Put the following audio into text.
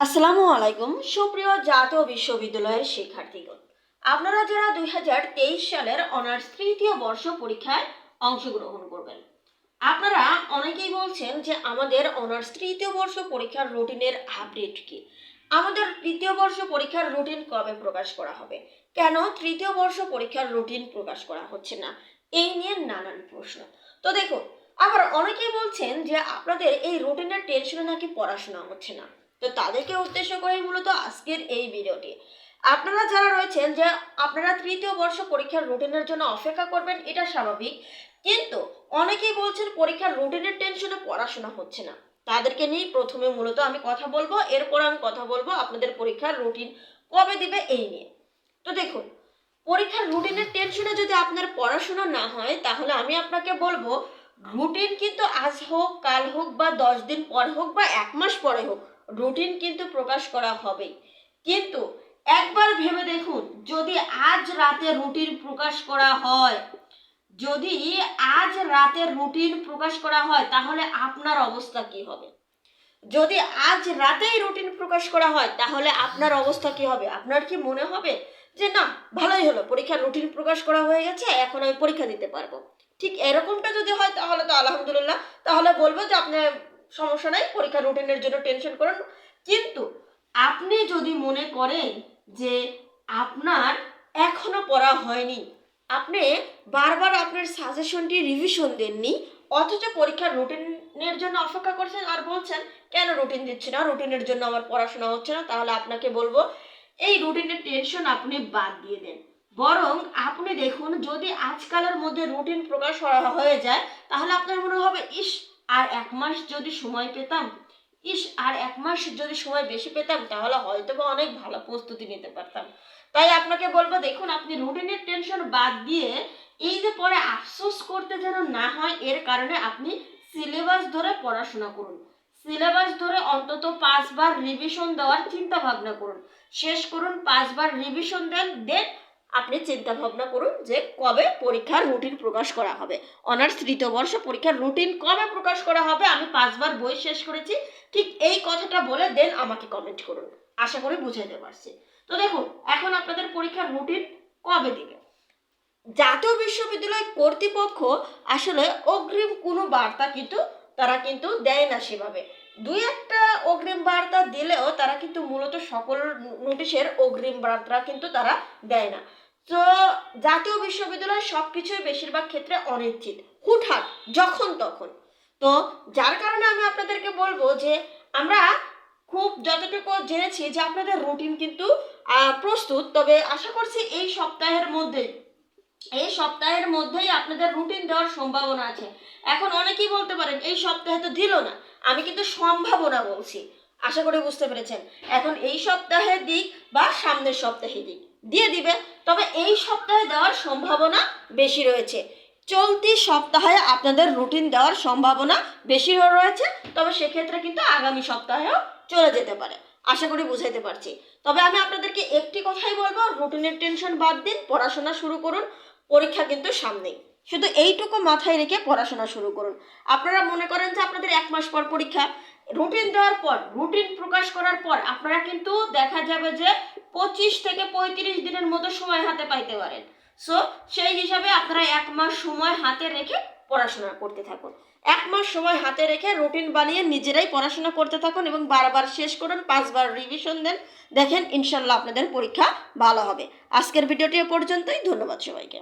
আসসালামু আলাইকুম। সুপ্রিয় জাতীয় বিশ্ববিদ্যালয়ের শিক্ষার্থীগণ, আপনারা যারা দুই হাজার তেইশ সালের অনার্স তৃতীয় বর্ষ পরীক্ষায় অংশগ্রহণ করবেন, আপনারা অনেকেই বলছেন যে আমাদের অনার্স তৃতীয় বর্ষ পরীক্ষার রুটিনের আপডেট কি? আমাদের তৃতীয় বর্ষ পরীক্ষার রুটিন কবে প্রকাশ করা হবে? কেন তৃতীয় বর্ষ পরীক্ষার রুটিন প্রকাশ করা হচ্ছে না? এই নিয়ে নানান প্রশ্ন। তো দেখুন, আবার অনেকেই বলছেন যে আপনাদের এই রুটিনের টেনশনে নাকি পড়াশোনা হচ্ছে না। তো তাদেরকে উদ্দেশ্য করেই মূলত আজকের এই ভিডিওটি। আপনারা যারা রয়েছেন যে আপনারা তৃতীয় বর্ষ পরীক্ষার রুটিনের জন্য অপেক্ষা করবেন, এটা স্বাভাবিক। কিন্তু অনেকেই বলছেন পরীক্ষার রুটিনের টেনশনে পড়াশোনা হচ্ছে না। তাদেরকে নিয়ে প্রথমে মূলত আমি কথা বলব, এরপর আমি কথা বলব আপনাদের পরীক্ষার রুটিন কবে দিবে এই নিয়ে। তো দেখুন, পরীক্ষার রুটিনের টেনশনে যদি আপনার পড়াশোনা না হয়, তাহলে আমি আপনাকে বলব, রুটিন কিন্তু আজ হোক, কাল হোক বা দশ দিন পর হোক বা এক মাস পরে হোক রুটিন কিন্তু প্রকাশ করা হবে কিন্তু একবার ভেবে দেখুন, যদি আজ রাতে রুটিন প্রকাশ করা হয়, যদি আজ রাতে রুটিন প্রকাশ করা হয়, তাহলে আপনার অবস্থা কি হবে? যদি আজ রাতেই রুটিন প্রকাশ করা হয়, তাহলে আপনার অবস্থা কি হবে? আপনার কি মনে হবে যে, না, ভালোই হলো, পরীক্ষার রুটিন প্রকাশ করা হয়ে গেছে, এখন আমি পরীক্ষা দিতে পারব। ঠিক এরকমটা যদি হয়, তাহলে তো আলহামদুলিল্লাহ, তাহলে বলব যে, আপনি সমস্যা নাই, পরীক্ষার রুটিনের জন্য টেনশন করেন। কিন্তু আপনি যদি মনে করেন যে আপনার এখনও পড়া হয়নি, আপনি বারবার আপনার সাজেশনটি রিভিশন দেননি, অথচ পরীক্ষার রুটিনের জন্য অপেক্ষা করছেন আর বলছেন, কেন রুটিন দিচ্ছি না? রুটিনের জন্য আমার পড়াশোনা হচ্ছে না। তাহলে আপনাকে বলব, এই রুটিনের টেনশন আপনি বাদ দিয়ে দেন। বরং আপনি দেখুন, যদি আজকালের মধ্যে রুটিন প্রকাশ করা হয়ে যায়, তাহলে আপনার মনে হবে, ইস আর এক মাস যদি সময় পেতাম, ইস, আর এক মাস যদি সময় বেশি পেতাম, তাহলে হয়তো বা অনেক ভালো প্রস্তুতি নিতে পারতাম। তাই আপনাকে বলব, দেখুন, আপনি রুটিনের টেনশন বাদ দিয়ে এই যে পরে আফসোস করতে যেন না হয়, এর কারণে আপনি সিলেবাস ধরে পড়াশোনা করুন। সিলেবাস ধরে অন্তত পাঁচবার রিভিশন দেওয়ার চিন্তা ভাবনা করুন। শেষ করুন, পাঁচবার রিভিশন দেন দেন আপনি চিন্তা ভাবনা করুন যে কবে পরীক্ষার রুটিন প্রকাশ করা হবে। অনার্স তৃতীয় বর্ষ পরীক্ষার রুটিন কবে প্রকাশ করা হবে? আমি পাঁচবার বই শেষ করেছি। ঠিক এই কথাটা বলে দেন আমাকে কমেন্ট করুন। আশা করি বুঝাইতে পারছি। তো দেখুন, এখন আপনাদের পরীক্ষার রুটিন কবে দিবে? জাতীয় বিশ্ববিদ্যালয় কর্তৃপক্ষ আসলে অগ্রিম কোনো বার্তা কিন্তু তারা কিন্তু দেয় না সেভাবে। দুই একটা অগ্রিম বার্তা দিলেও তারা কিন্তু মূলত সকল নোটিশের অগ্রিম বার্তা কিন্তু তারা দেয় না। তো জাতীয় বিশ্ববিদ্যালয় সব কিছুই বেশিরভাগ ক্ষেত্রে অনিশ্চিত, হুটহাট, যখন তখন। তো যার কারণে আমি আপনাদেরকে বলব যে আমরা খুব যতটুকু জেনেছি যে আপনাদের রুটিন কিন্তু প্রস্তুত, তবে আশা করছি এই সপ্তাহের মধ্যে, এই সপ্তাহের মধ্যেই আপনাদের রুটিন দেওয়ার সম্ভাবনা আছে। এখন অনেকেই বলতে পারেন, এই সপ্তাহে তো দিল না, আমি কিন্তু সম্ভাবনা বলছি। আশা করি বুঝতে পেরেছেন। এখন এই সপ্তাহে দিক বা সামনের সপ্তাহে দিক। দিয়ে দিবে। তবে এই সপ্তাহে দেওয়ার সম্ভাবনা বেশি রয়েছে। চলতি সপ্তাহে আপনাদের রুটিন দেওয়ার সম্ভাবনা বেশি রয়েছে। তবে সেক্ষেত্রে কিন্তু আগামী সপ্তাহেও চলে যেতে পারে। আশা করি বুঝাইতে পারছি। তবে আমি আপনাদেরকে একটি কথাই বলব রুটিনের টেনশন বাদ দিন, পড়াশোনা শুরু করুন, পরীক্ষা কিন্তু সামনেই। শুধু এইটুকু মাথায় রেখে পড়াশোনা শুরু করুন। আপনারা মনে করেন যে আপনাদের এক মাস পর পরীক্ষা রুটিন দেওয়ার পর রুটিন প্রকাশ করার পর আপনারা কিন্তু দেখা যাবে যে পঁচিশ থেকে পঁয়ত্রিশ দিনের মতো সময় হাতে পাইতে পারেন। সো সেই হিসাবে আপনারা এক মাস সময় হাতে রেখে পড়াশোনা করতে থাকুন। এক মাস সময় হাতে রেখে রুটিন বানিয়ে নিজেরাই পড়াশোনা করতে থাকুন এবং বারবার শেষ করুন, পাঁচবার রিভিশন দেন, দেখেন ইনশাল্লাহ আপনাদের পরীক্ষা ভালো হবে। আজকের ভিডিওটি পর্যন্তই, ধন্যবাদ সবাইকে।